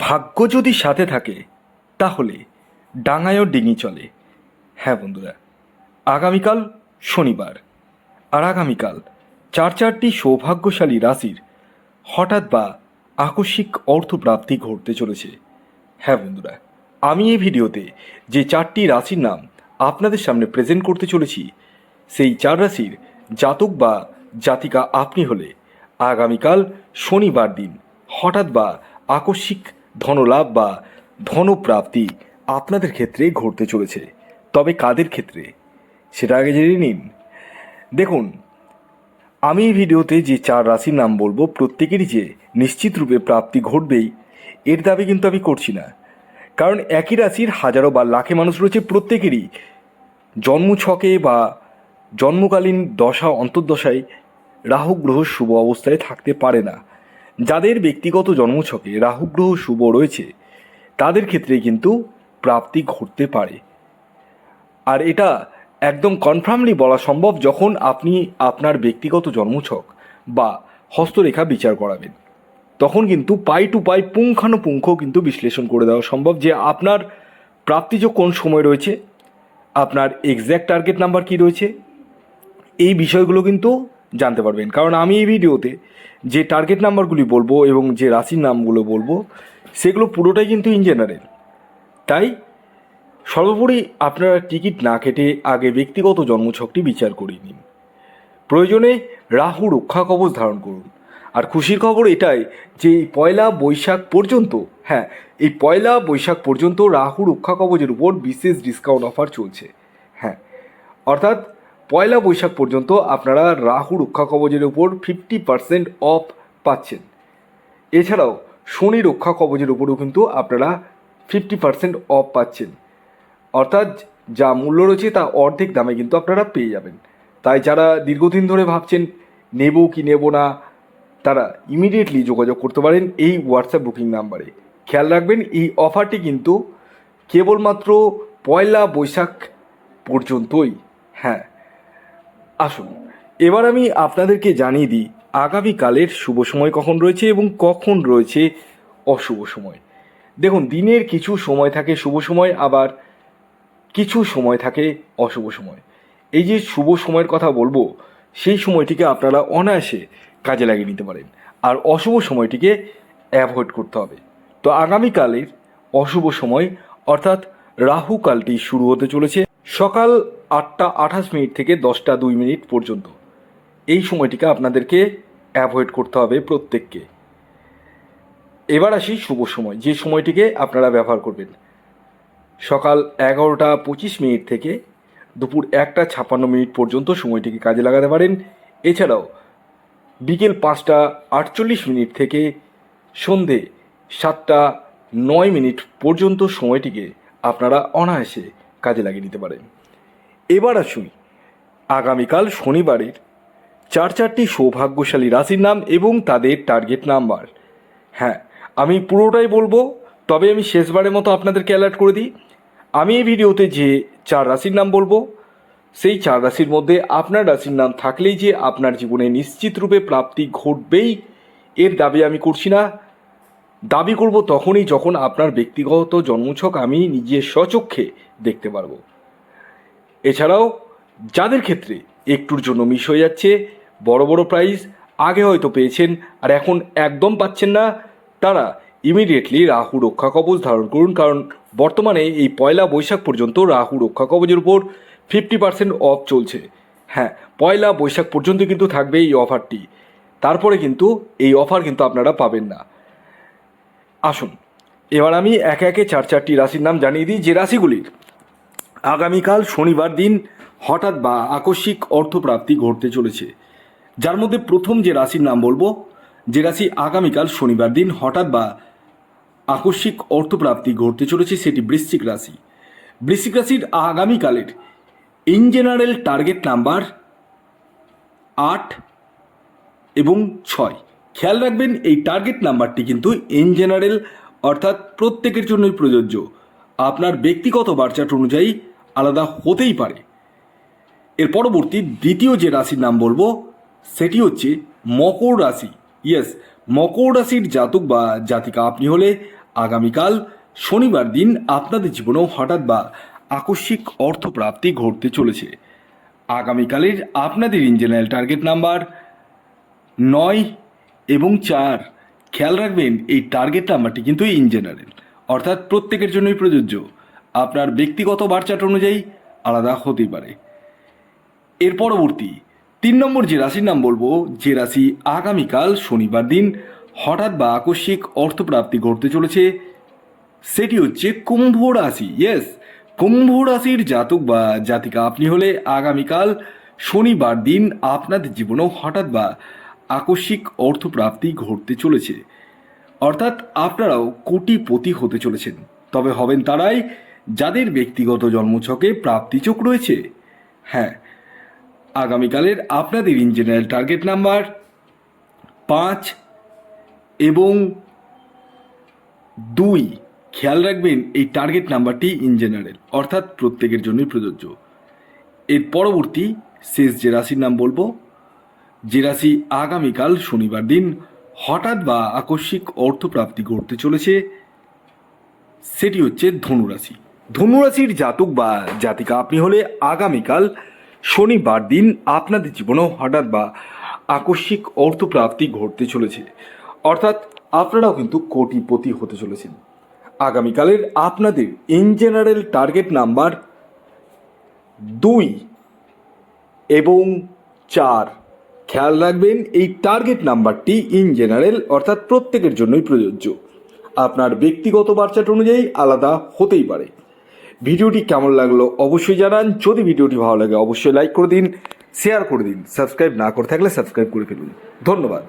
ভাগ্য যদি সাথে থাকে, তাহলে ডাঙায়ও ডিঙি চলে। হ্যাঁ বন্ধুরা, আগামীকাল শনিবার আর আগামীকাল চার চারটি সৌভাগ্যশালী রাশির হঠাৎ বা আকস্মিক অর্থপ্রাপ্তি ঘটতে চলেছে। হ্যাঁ বন্ধুরা, আমি এই ভিডিওতে যে চারটি রাশির নাম আপনাদের সামনে প্রেজেন্ট করতে চলেছি, সেই চার রাশির জাতক বা জাতিকা আপনি হলে আগামীকাল শনিবার দিন হঠাৎ বা আকস্মিক ধনলাভ বা ধনপ্রাপ্তি আপনাদের ক্ষেত্রে ঘটতে চলেছে। তবে কাদের ক্ষেত্রে? সেটা আগে জেনে নিন। দেখুন, আমি এই ভিডিওতে যে চার রাশির নাম বলব, প্রত্যেকেরই যে নিশ্চিত রূপে প্রাপ্তি ঘটবেই, এর দাবি কিন্তু আমি করছি না। কারণ একই রাশির হাজারো বা লাখে মানুষ রয়েছে, প্রত্যেকেরই জন্মছকে বা জন্মকালীন দশা, অন্তর্দশায় রাহু, গ্রহ শুভ অবস্থায় থাকতে পারে না। যাদের ব্যক্তিগত জন্মছকে রাহু গ্রহ শুভ রয়েছে, তাদের ক্ষেত্রে কিন্তু প্রাপ্তি ঘটতে পারে। আর এটা একদম কনফার্মলি বলা সম্ভব যখন আপনি আপনার ব্যক্তিগত জন্মছক বা হস্তরেখা বিচার করাবেন। তখন কিন্তু পাই টু পাই পুঙ্খানুপুঙ্খ কিন্তু বিশ্লেষণ করে দেওয়া সম্ভব যে আপনার প্রাপ্তিজ কোন সময় রয়েছে, আপনার এক্স্যাক্ট টার্গেট নাম্বার কি রয়েছে। এই বিষয়গুলো কিন্তু জানতে পারবেন। কারণ আমি এই ভিডিওতে যে টার্গেট নাম্বারগুলি বলব এবং যে রাশির নামগুলো বলব, সেগুলো পুরোটাই কিন্তু ইন জেনারেল তাই সর্বোপরি আপনারা টিকিট না কেটে আগে ব্যক্তিগত জন্মছকটি বিচার করে নিন। প্রয়োজনে রাহু রক্ষা কবচ ধারণ করুন। আর খুশির খবর এটাই যে পয়লা বৈশাখ পর্যন্ত হ্যাঁ এই পয়লা বৈশাখ পর্যন্ত রাহু রক্ষা কবচের উপর বিশেষ ডিসকাউন্ট অফার চলছে। হ্যাঁ অর্থাৎ পয়লা বৈশাখ পর্যন্ত আপনারা রাহু রক্ষা কবচের উপর ফিফটি পার্সেন্ট অফ পাচ্ছেন। এছাড়াও শনি রক্ষা কবচের উপরেও কিন্তু আপনারা ফিফটি পার্সেন্ট অফ পাচ্ছেন। অর্থাৎ যা মূল্য রয়েছে তা অর্ধেক দামে কিন্তু আপনারা পেয়ে যাবেন। তাই যারা দীর্ঘদিন ধরে ভাবছেন, নেব কি নেব না, তারা ইমিডিয়েটলি যোগাযোগ করতে পারেন এই হোয়াটসঅ্যাপ বুকিং নাম্বারে। খেয়াল রাখবেন, এই অফারটি কিন্তু কেবলমাত্র পয়লা বৈশাখ পর্যন্তই। হ্যাঁ আসুন, এবার আমি আপনাদেরকে জানিয়ে দিই আগামীকালের শুভ সময় কখন রয়েছে এবং কখন রয়েছে অশুভ সময়। দেখুন, দিনের কিছু সময় থাকে শুভ সময়, আবার কিছু সময় থাকে অশুভ সময়। এই যে শুভ সময়ের কথা বলব, সেই সময়টিকে আপনারা অনায়াসে কাজে লাগিয়ে নিতে পারেন। আর অশুভ সময়টিকে অ্যাভয়েড করতে হবে। তো আগামীকালের অশুভ সময়, অর্থাৎ রাহুকালটি শুরু হতে চলেছে। সকাল আটটা আঠাশ মিনিট থেকে দশটা দুই মিনিট পর্যন্ত। এই সময়টিকে আপনাদেরকে অ্যাভয়েড করতে হবে প্রত্যেককে। এবার আসি শুভ সময়, যে সময়টিকে আপনারা ব্যবহার করবেন। সকাল এগারোটা পঁচিশ মিনিট থেকে দুপুর একটা ছাপ্পান্ন মিনিট পর্যন্ত সময়টিকে কাজে লাগাতে পারেন। এছাড়াও বিকেল পাঁচটা আটচল্লিশ মিনিট থেকে সন্ধে সাতটা নয় মিনিট পর্যন্ত সময়টিকে আপনারা অনায়াসে কাজে লাগিয়ে নিতে পারেন এবার আসুন, আগামীকাল শনিবারের চার চারটি সৌভাগ্যশালী রাশির নাম এবং তাদের টার্গেট নাম্বার হ্যাঁ আমি পুরোটাই বলব, তবে আমি শেষবারের মতো আপনাদেরকে অ্যালার্ট করে দিই। আমি এই ভিডিওতে যে চার রাশির নাম বলব, সেই চার রাশির মধ্যে আপনার রাশির নাম থাকলেই যে আপনার জীবনে নিশ্চিত রূপে প্রাপ্তি ঘটবেই, এর দাবি আমি করছি না। দাবি করব তখনই যখন আপনার ব্যক্তিগত জন্মছক আমি নিজের স্বচক্ষে দেখতে পারব। এছাড়াও, যাদের ক্ষেত্রে একটুর জন্য মিস হয়ে যাচ্ছে, বড় বড় প্রাইজ আগে হয়তো পেয়েছেন আর এখন একদম পাচ্ছেন না, তারা ইমিডিয়েটলি রাহু রক্ষা কবচ ধারণ করুন কারণ বর্তমানে এই পয়লা বৈশাখ পর্যন্ত রাহু রক্ষা কবচের উপর ফিফটি পার্সেন্ট অফ চলছে। হ্যাঁ পয়লা বৈশাখ পর্যন্ত কিন্তু থাকবে এই অফারটি তারপরে কিন্তু এই অফার কিন্তু আপনারা পাবেন না। আসুন। এবার আমি একে একে চার চারটি রাশির নাম জানিয়ে দিই, যে রাশিগুলির আগামীকাল শনিবার দিন হঠাৎ বা আকস্মিক অর্থপ্রাপ্তি ঘটতে চলেছে। যার মধ্যে প্রথম যে রাশির নাম বলব, যে রাশি আগামীকাল শনিবার দিন হঠাৎ বা আকস্মিক অর্থপ্রাপ্তি ঘটতে চলেছে, সেটি বৃশ্চিক রাশি। বৃশ্চিক রাশির আগামীকালের ইন জেনারেল টার্গেট নাম্বার আট এবং ছয়। খেয়াল রাখবেন, এই টার্গেট নাম্বারটি কিন্তু ইন জেনারেল অর্থাৎ প্রত্যেকের জন্যই প্রযোজ্য। আপনার ব্যক্তিগত বার্চাট অনুযায়ী আলাদা হতেই পারে। এর পরবর্তী দ্বিতীয় যে রাশির নাম বলব, সেটি হচ্ছে মকর রাশি। ইয়েস মকর রাশির জাতক বা জাতিকা আপনি হলে আগামীকাল শনিবার দিন আপনাদের জীবনেও হঠাৎ বা আকস্মিক অর্থপ্রাপ্তি ঘটতে চলেছে। আগামীকালের আপনাদের ইঞ্জিনিয়ার টার্গেট নাম্বার নয় এবং চার, খেয়াল রাখবেন, এই টার্গেট নাম্বারটি কিন্তু ইন জেনারেল অর্থাৎ প্রত্যেকের জন্যই প্রযোজ্য। আপনার ব্যক্তিগত বারচাট অনুযায়ী আলাদা হতেই পারে। এর পরবর্তী, তিন নম্বর যে রাশির নাম বলব, যে রাশি আগামীকাল শনিবার দিন হঠাৎ বা আকস্মিক অর্থপ্রাপ্তি ঘটতে চলেছে, সেটি হচ্ছে কুম্ভ রাশি। ইয়েস কুম্ভ রাশির জাতক বা জাতিকা আপনি হলে আগামীকাল শনিবার দিন আপনাদের জীবনেও হঠাৎ বা আকস্মিক অর্থপ্রাপ্তি ঘটতে চলেছে। অর্থাৎ আপনারাও কোটিপতি হতে চলেছেন। তবে হবেন তারাই যাদের ব্যক্তিগত জন্মছকে প্রাপ্তিচোক রয়েছে। হ্যাঁ আগামীকালের আপনাদের ইঞ্জিনিয়ার টার্গেট নাম্বার পাঁচ এবং দুই। খেয়াল রাখবেন, এই টার্গেট নাম্বারটি ইন জেনারেল অর্থাৎ প্রত্যেকের জন্যই প্রযোজ্য। এর পরবর্তী শেষ যে রাশির নাম বলব যে রাশি আগামীকাল শনিবার দিন হঠাৎ বা আকস্মিক অর্থপ্রাপ্তি ঘটতে চলেছে, সেটি হচ্ছে ধনুরাশি ধনুরাশির জাতক বা জাতিকা, আপনি হলে আগামীকাল শনিবার দিন আপনাদের জীবনেও হঠাৎ বা আকস্মিক অর্থপ্রাপ্তি ঘটতে চলেছে। অর্থাৎ আপনারাও কিন্তু কোটিপতি হতে চলেছেন। আগামীকালের আপনাদের ইন জেনারেল টার্গেট নাম্বার দুই এবং চার। খেয়াল রাখবেন, এই টার্গেট নাম্বারটি ইন জেনারেল অর্থাৎ প্রত্যেকের জন্যই প্রযোজ্য। আপনার ব্যক্তিগত বার্চাট অনুযায়ী আলাদা হতেই পারে। ভিডিওটি কেমন লাগল অবশ্যই জানান। যদি ভিডিওটি ভালো লাগে, অবশ্যই লাইক করে দিন শেয়ার করে দিন। সাবস্ক্রাইব না করে থাকলে সাবস্ক্রাইব করে ফেলুন। ধন্যবাদ।